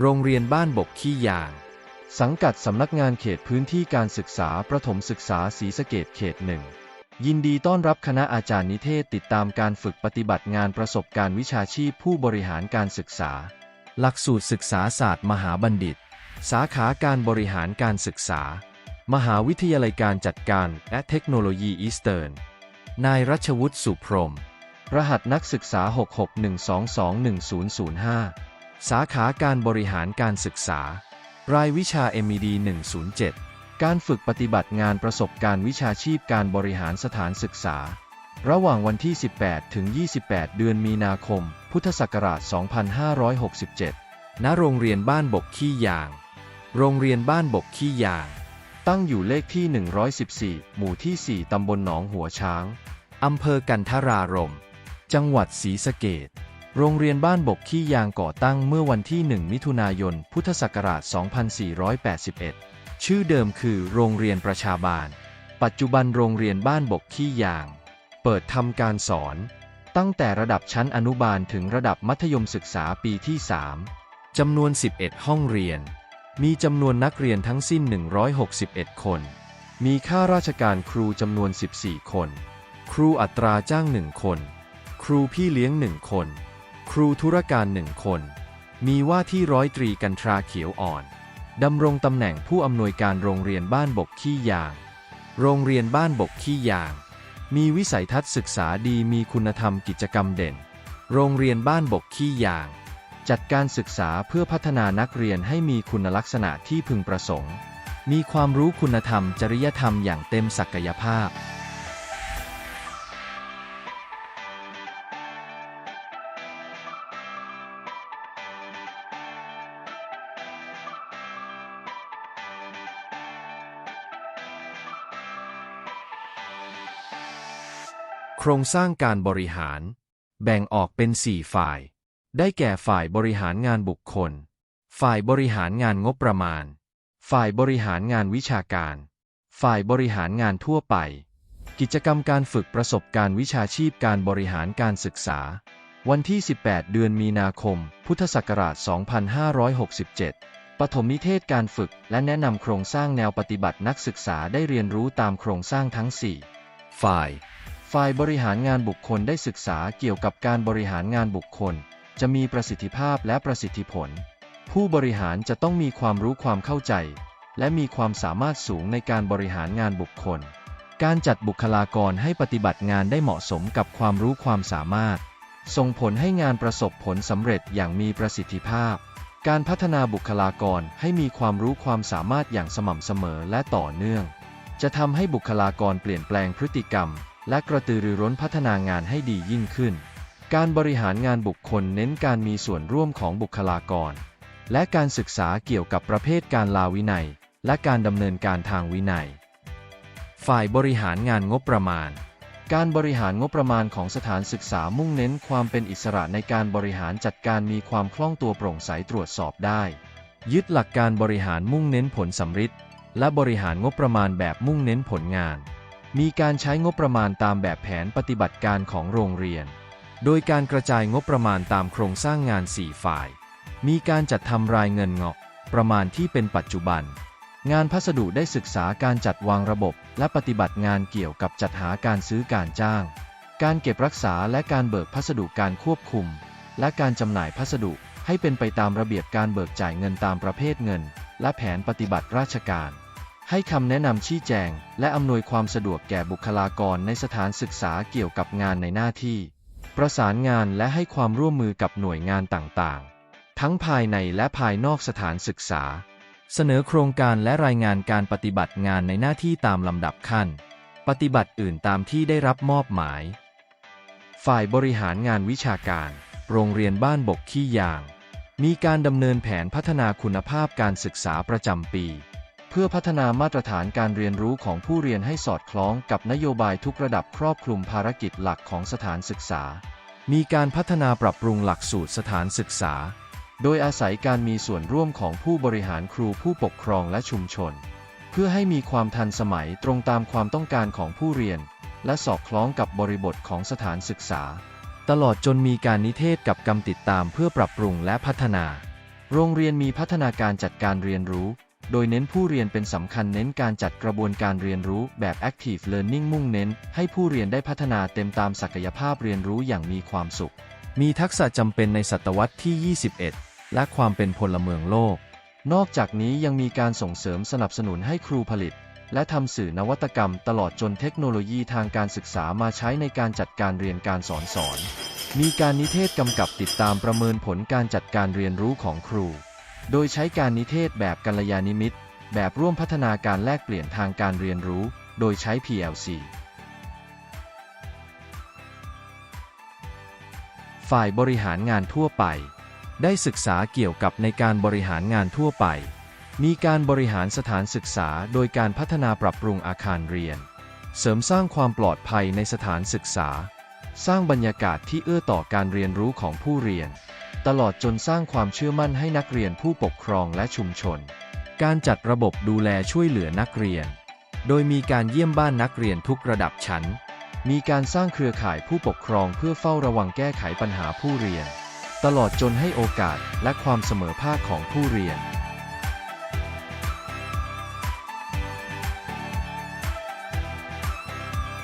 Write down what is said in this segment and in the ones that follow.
โรงเรียนบ้านบกขี้ยาง สังกัดสำนักงานเขตพื้นที่การศึกษาประถมศึกษาศรีสะเกดเขตหนึ่งยินดีต้อนรับคณะอาจารย์นิเทศติดตามการฝึกปฏิบัติงานประสบการณ์วิชาชีพผู้บริหารการศึกษา หลักสูตรศึกษาศาสตร์มหาบัณฑิต สาขาการบริหารการศึกษา มหาวิทยาลัยการจัดการและเทคโนโลยีอีสเทิร์น นายรัชวุฒิสุพรม รหัสนักศึกษา 66122005 สาขาการบริหารการศึกษา รายวิชา MED 107 การฝึกปฏิบัติงานประสบการณ์วิชาชีพการบริหารสถานศึกษา ระหว่างวันที่ 18 ถึง 28 เดือนมีนาคม พุทธศักราช 2567 ณ โรงเรียนบ้านบกขี้ยาง โรงเรียนบ้านบกขี้ยาง ตั้งอยู่เลขที่ 114 หมู่ที่ 4 ตำบลหนองหัวช้าง อำเภอกันทรารม จังหวัดศรีสะเกด โรงเรียนบ้านบกขี้ยางก่อตั้งเมื่อวันที่ 1 มิถุนายน พุทธศักราช 2481 ชื่อเดิมคือโรงเรียนประชาบาล ปัจจุบันโรงเรียนบ้านบกขี้ยาง เปิดทำการสอน ตั้งแต่ระดับชั้นอนุบาลถึงระดับมัธยมศึกษาปีที่ 3 จำนวน 11 ห้องเรียน มีจำนวนนักเรียนทั้งสิ้น 161 คน มีข้าราชการครูจำนวน 14 คน ครูอัตราจ้างหนึ่งคน ครูพี่เลี้ยงหนึ่งคน ครูธุรการหนึ่งคน มีว่าที่ร้อยตรีกันทราเขียวอ่อนดำรงตำแหน่งผู้อำนวยการโรงเรียนบ้านบกขี้ยาง โรงเรียนบ้านบกขี้ยาง มีวิสัยทัศน์ศึกษาดีมีคุณธรรมกิจกรรมเด่น โรงเรียนบ้านบกขี้ยาง จัดการศึกษาเพื่อพัฒนานักเรียนให้มีคุณลักษณะที่พึงประสงค์ มีความรู้คุณธรรมจริยธรรมอย่างเต็มศักยภาพ ครงสร้างการบริหาร แบ่งออกเป็น 4 ฝ่าย ได้แก่ฝ่ายบริหารงานบุคคล ฝ่ายบริหารงานงบประมาณ ฝ่ายบริหารงานวิชาการ ฝ่ายบริหารงานทั่วไป กิจกรรมการฝึกประสบการณ์วิชาชีพการบริหารการศึกษา วันที่ 18 เดือนมีนาคม พุทธศักราช 2567 ปฐมนิเทศการฝึกและแนะนำโครงสร้างแนวปฏิบัตินักศึกษาได้เรียนรู้ตามโครงสร้างทั้ง 4 ฝ่าย ฝ่ายบริหารงานบุคคลได้ศึกษาเกี่ยวกับการบริหารงานบุคคล จะมีประสิทธิภาพและประสิทธิผล ผู้บริหารจะต้องมีความรู้ความเข้าใจ และมีความสามารถสูงในการบริหารงานบุคคล การจัดบุคลากรให้ปฏิบัติงานได้เหมาะสมกับความรู้ความสามารถ ส่งผลให้งานประสบผลสำเร็จอย่างมีประสิทธิภาพ การพัฒนาบุคลากรให้มีความรู้ความสามารถอย่างสม่ำเสมอและต่อเนื่อง จะทำให้บุคลากรเปลี่ยนแปลงพฤติกรรม และกระตือรือร้นพัฒนางานให้ดียิ่งขึ้น การบริหารงานบุคคลเน้นการมีส่วนร่วมของบุคลากร และการศึกษาเกี่ยวกับประเภทการลาวินัย และการดำเนินการทางวินัย ฝ่ายบริหารงานงบประมาณ การบริหารงบประมาณของสถานศึกษามุ่งเน้นความเป็นอิสระในการบริหารจัดการมีความคล่องตัวโปร่งใสตรวจสอบได้ ยึดหลักการบริหารมุ่งเน้นผลสำฤทธิ์และบริหารงบประมาณแบบมุ่งเน้นผลงาน มีการใช้งบประมาณตามแบบแผนปฏิบัติการของโรงเรียน โดยการกระจายงบประมาณตามโครงสร้างงาน 4 ฝ่าย มีการจัดทำรายเงินเงาะ ประมาณที่เป็นปัจจุบัน งานพัสดุได้ศึกษาการจัดวางระบบ และปฏิบัติงานเกี่ยวกับจัดหาการซื้อการจ้าง การเก็บรักษาและการเบิกพัสดุการควบคุม และการจำหน่ายพัสดุให้เป็นไปตามระเบียบการเบิกจ่ายเงินตามประเภทเงิน และแผนปฏิบัติราชการ ให้คำแนะนำชี้แจง และอำนวยความสะดวกแก่บุคลากรในสถานศึกษาเกี่ยวกับงานในหน้าที่ ประสานงานและให้ความร่วมมือกับหน่วยงานต่างๆ ทั้งภายในและภายนอกสถานศึกษา เสนอโครงการและรายงานการปฏิบัติงานในหน้าที่ตามลำดับขั้น ปฏิบัติอื่นตามที่ได้รับมอบหมาย ฝ่ายบริหารงานวิชาการ โรงเรียนบ้านบกขี้ยาง มีการดำเนินแผนพัฒนาคุณภาพการศึกษาประจำปี เพื่อพัฒนามาตรฐานการเรียนรู้ของผู้เรียนให้สอดคล้องกับนโยบายทุกระดับครอบคลุมภารกิจหลักของสถานศึกษา มีการพัฒนาปรับปรุงหลักสูตรสถานศึกษา โดยอาศัยการมีส่วนร่วมของผู้บริหารครูผู้ปกครองและชุมชน เพื่อให้มีความทันสมัยตรงตามความต้องการของผู้เรียน และสอดคล้องกับบริบทของสถานศึกษา ตลอดจนมีการนิเทศกับกรรมติดตามเพื่อปรับปรุงและพัฒนา โรงเรียนมีพัฒนาการจัดการเรียนรู้ โดยเน้นผู้เรียนเป็นสำคัญเน้นการจัดกระบวนการเรียนรู้แบบ active learning มุ่งเน้น ให้ผู้เรียนได้พัฒนาเต็มตามศักยภาพเรียนรู้อย่างมีความสุข มีทักษะจำเป็นในศตวรรษที่ 21 และความเป็นพลเมืองโลก นอกจากนี้ยังมีการส่งเสริมสนับสนุนให้ครูผลิต และทำสื่อนวัตกรรมตลอดจนเทคโนโลยีทางการศึกษามาใช้ในการจัดการเรียนการสอนสอน มีการนิเทศกำกับติดตามประเมินผลการจัดการเรียนรู้ของครู โดยใช้การนิเทศแบบกัลยาณิมิตร แบบร่วมพัฒนาการแลกเปลี่ยนทางการเรียนรู้ โดยใช้ PLC ฝ่ายบริหารงานทั่วไป ได้ศึกษาเกี่ยวกับในการบริหารงานทั่วไป มีการบริหารสถานศึกษาโดยการพัฒนาปรับปรุงอาคารเรียน เสริมสร้างความปลอดภัยในสถานศึกษา สร้างบรรยากาศที่เอื้อต่อการเรียนรู้ของผู้เรียน ตลอดจนสร้างความเชื่อมั่นให้นักเรียนผู้ปกครองและชุมชน การจัดระบบดูแลช่วยเหลือนักเรียน โดยมีการเยี่ยมบ้านนักเรียนทุกระดับชั้น มีการสร้างเครือข่ายผู้ปกครองเพื่อเฝ้าระวังแก้ไขปัญหาผู้เรียน ตลอดจนให้โอกาสและความเสมอภาคของผู้เรียน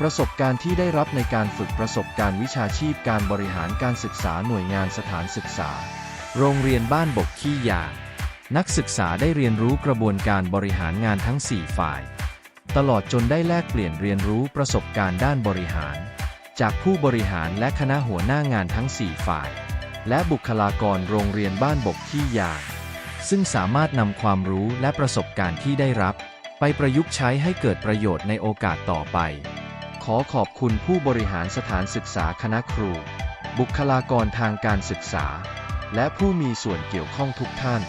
ประสบการณ์ที่ได้รับในการฝึกประสบการณ์วิชาชีพการบริหารการศึกษาหน่วยงานสถานศึกษา โรงเรียนบ้านบกขี้ยางนักศึกษาได้เรียนรู้กระบวนการบริหารงานทั้ง 4 ฝ่าย ตลอดจนได้แลกเปลี่ยนเรียนรู้ประสบการณ์ด้านบริหาร จากผู้บริหารและคณะหัวหน้างานทั้ง 4 ฝ่าย และบุคลากรโรงเรียนบ้านบกขี้ยางซึ่งสามารถนำความรู้และประสบการณ์ที่ได้รับ ไปประยุกต์ใช้ให้เกิดประโยชน์ในโอกาสต่อไป ขอขอบคุณผู้บริหารสถานศึกษาคณะครู บุคลากรทางการศึกษา และผู้มีส่วนเกี่ยวข้องทุกท่าน